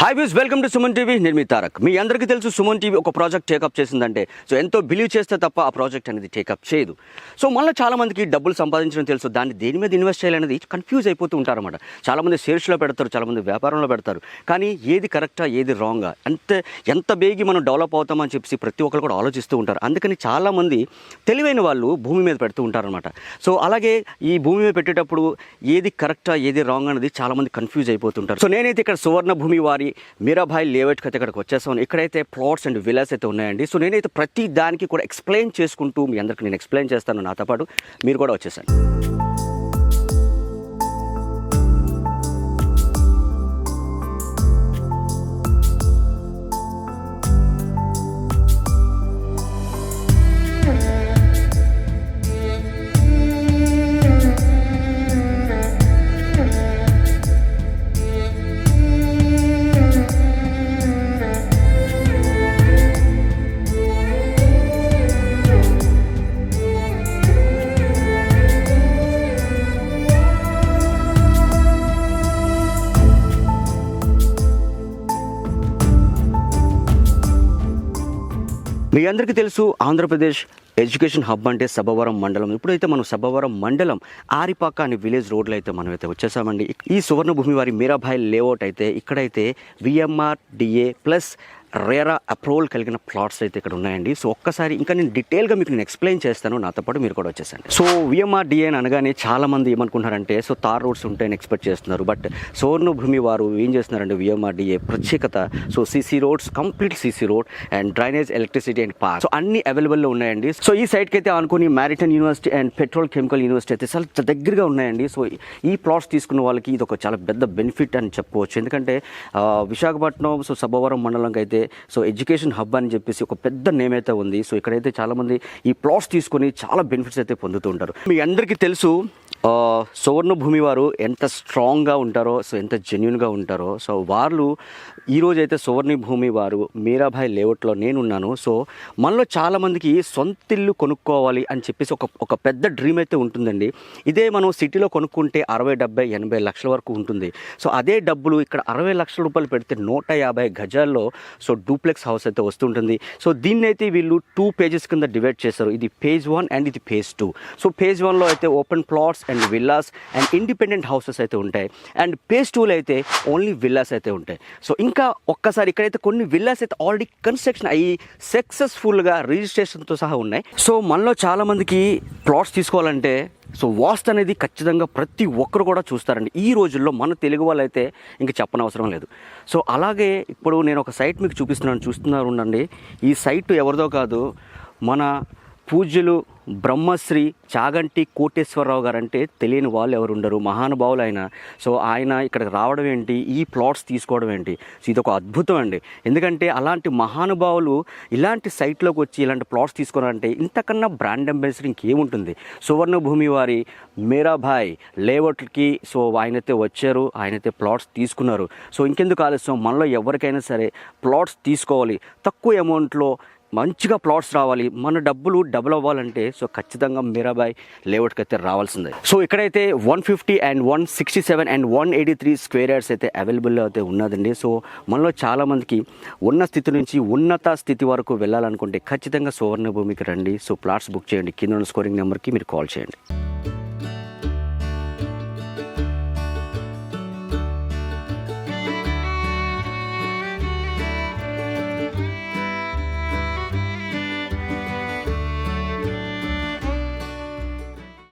Hi viewers welcome to Suman TV నేను మీ తారక్. మీ అందరికీ తెలుసు సుమన్ టీవీ ఒక ప్రాజెక్ట్ టేకప్ చేసిందంటే సో ఎంతో బిలీవ్ చేస్తే తప్ప ఆ ప్రాజెక్ట్ అనేది టేకప్ చేయదు. సో మళ్ళీ చాలా మందికి డబ్బులు సంపాదించడం తెలుసు దాన్ని దేని మీద ఇన్వెస్ట్ చేయాలనేది కన్ఫ్యూజ్ అయిపోతూ ఉంటారన్నమాట. చాలామంది షేర్స్లో పెడతారు చాలామంది వ్యాపారంలో పెడతారు. కానీ ఏది కరెక్టా ఏది రాంగా ఎంత ఎంత బేగి మనం డెవలప్ అవుతామని చెప్పి ప్రతి ఒక్కరు కూడా ఆలోచిస్తూ ఉంటారు. అందుకని చాలామంది తెలివైన వాళ్ళు భూమి మీద పెడుతూ ఉంటారనమాట సో అలాగే ఈ భూమి మీద పెట్టేటప్పుడు ఏది కరెక్టా ఏది రాంగ్ అనేది చాలా మంది కన్ఫ్యూజ్ అయిపోతుంటారు సో నేనైతే ఇక్కడ సువర్ణ భూమి వారి మీరాభాయ్ లేఅవుట్కి అయితే ఇక్కడికి వచ్చేసాను ఇక్కడైతే ప్లాట్స్ అండ్ విలాస్ అయితే ఉన్నాయండి. సో నేనైతే ప్రతి దానికి కూడా ఎక్స్ప్లెయిన్ చేసుకుంటూ మీ అందరికి నేను ఎక్స్ప్లెయిన్ చేస్తాను నాతో పాటు. మీరు కూడా వచ్చేసాను మీ అందరికీ తెలుసు ఆంధ్రప్రదేశ్ ఎడ్యుకేషన్ హబ్ అంటే సభవరం మండలం. ఇప్పుడైతే మనం సభవరం మండలం ఆరిపాక అనే విలేజ్ రోడ్లో అయితే మనం అయితే వచ్చేసామండి. ఈ సువర్ణభూమి వారి మీరాభాయ్ లేఅవుట్ అయితే ఇక్కడైతే VMR DA plus RERA approval కలిగిన ప్లాట్స్ అయితే ఇక్కడ ఉన్నాయండి. సో ఒక్కసారి ఇంకా నేను డీటెయిల్గా మీకు నేను ఎక్స్ప్లెయిన్ చేస్తాను. నాతో పాటు మీరు కూడా వచ్చేసండి. సో విఎంఆర్డిఏ అని అనగానే చాలా మంది ఏమనుకుంటున్నారంటే సో తార్ రోడ్స్ ఉంటాయని ఎక్స్పెక్ట్ చేస్తున్నారు. బట్ సోర్ణ భూమి వారు ఏం చేస్తున్నారంటే విఎంఆర్డిఏ ప్రత్యేకత so CC roads complete CC road and drainage electricity and park. So అన్ని అవైలబుల్లో ఉన్నాయండి. సో ఈ సైట్కి అయితే అనుకుని maritime university and petrol chemical university అయితే చాలా దగ్గరగా ఉన్నాయండి. సో ఈ ప్లాట్స్ తీసుకున్న వాళ్ళకి ఇది ఒక చాలా పెద్ద బెనిఫిట్ అని చెప్పుకోవచ్చు. ఎందుకంటే విశాఖపట్నం సో సభవరం మండలంకి అయితే సో ఎడ్యుకేషన్ హబ్ అని చెప్పేసి ఒక పెద్ద నేమ్ అయితే ఉంది. సో ఇక్కడైతే చాలామంది ఈ ప్లాట్స్ తీసుకొని చాలా బెనిఫిట్స్ అయితే పొందుతూ ఉంటారు. మీ అందరికీ తెలుసు సువర్ణభూమి సువర్ణ భూమి వారు ఎంత స్ట్రాంగ్గా ఉంటారో సో ఎంత జెన్యున్గా ఉంటారో. సో వాళ్ళు ఈరోజు అయితే భూమి వారు మీరాభాయ్ లేఅవుట్లో నేనున్నాను. సో మనలో చాలామందికి సొంత ఇల్లు కొనుక్కోవాలి అని చెప్పేసి ఒక ఒక పెద్ద డ్రీమ్ అయితే ఉంటుందండి. ఇదే మనం సిటీలో కొనుక్కుంటే అరవై డెబ్బై ఎనభై లక్షల వరకు ఉంటుంది. సో అదే డబ్బులు ఇక్కడ అరవై లక్షల రూపాయలు పెడితే నూట యాభై గజాల్లో సో డూప్లెక్స్ హౌస్ అయితే వస్తుంటుంది. సో దీన్ని అయితే వీళ్ళు టూ పేజెస్ కింద డివైడ్ చేశారు. ఇది పేజ్ వన్ అండ్ ఇది పేజ్ టూ. సో పేజ్ వన్లో అయితే open plots and villas and independent houses అయితే ఉంటాయి. అండ్ పేస్ టూలో అయితే ఓన్లీ విల్లాస్ అయితే ఉంటాయి. సో ఇంకా ఒక్కసారి ఇక్కడైతే కొన్ని విల్లాస్ అయితే ఆల్రెడీ కన్స్ట్రక్షన్ అయ్యి సక్సెస్ఫుల్గా రిజిస్ట్రేషన్తో సహా ఉన్నాయి. సో మనలో చాలామందికి ప్లాట్స్ తీసుకోవాలంటే సో వాస్తు అనేది ఖచ్చితంగా ప్రతి ఒక్కరు కూడా చూస్తారండి. ఈ రోజుల్లో మన తెలుగు వాళ్ళైతే ఇంక చెప్పనవసరం లేదు. సో అలాగే ఇప్పుడు నేను ఒక సైట్ మీకు చూపిస్తున్నాను చూస్తున్నారు ఉండండి. ఈ సైట్ ఎవరిదో కాదు మన పూజ్యులు బ్రహ్మశ్రీ చాగంటి కోటేశ్వరరావు గారు అంటే తెలియని వాళ్ళు ఎవరు ఉండరు మహానుభావులు ఆయన సో ఆయన ఇక్కడికి రావడం ఏంటి? ఈ ప్లాట్స్ తీసుకోవడం ఏంటి? సో ఇది ఒక అద్భుతం అండి. ఎందుకంటే అలాంటి మహానుభావులు ఇలాంటి సైట్లోకి వచ్చి ఇలాంటి ప్లాట్స్ తీసుకోవాలంటే ఇంతకన్నా బ్రాండ్ అంబాసిడర్ ఇంకేముంటుంది? సువర్ణభూమి వారి మీరాభాయ్ లేఅవుట్కి సో ఆయనైతే వచ్చారు ఆయనైతే ప్లాట్స్ తీసుకున్నారు. సో ఇంకెందుకు ఆలస్యం? మనలో ఎవరికైనా సరే ప్లాట్స్ తీసుకోవాలి. తక్కువ అమౌంట్లో మంచిగా ప్లాట్స్ రావాలి. మన డబ్బులు డబుల్ అవ్వాలంటే సో ఖచ్చితంగా మీరాబాయ్ లేఅవుట్కి అయితే రావాల్సిందే. సో ఇక్కడైతే one fifty and one sixty seven and one eighty three square yards అయితే అవైలబుల్లో అయితే ఉన్నదండి. సో మనలో చాలామందికి ఉన్న స్థితి నుంచి ఉన్నత స్థితి వరకు వెళ్ళాలనుకుంటే ఖచ్చితంగా సువర్ణ భూమికి రండి. సో ప్లాట్స్ బుక్ చేయండి. కింద ఉన్న స్కోరింగ్ నెంబర్కి మీరు కాల్ చేయండి.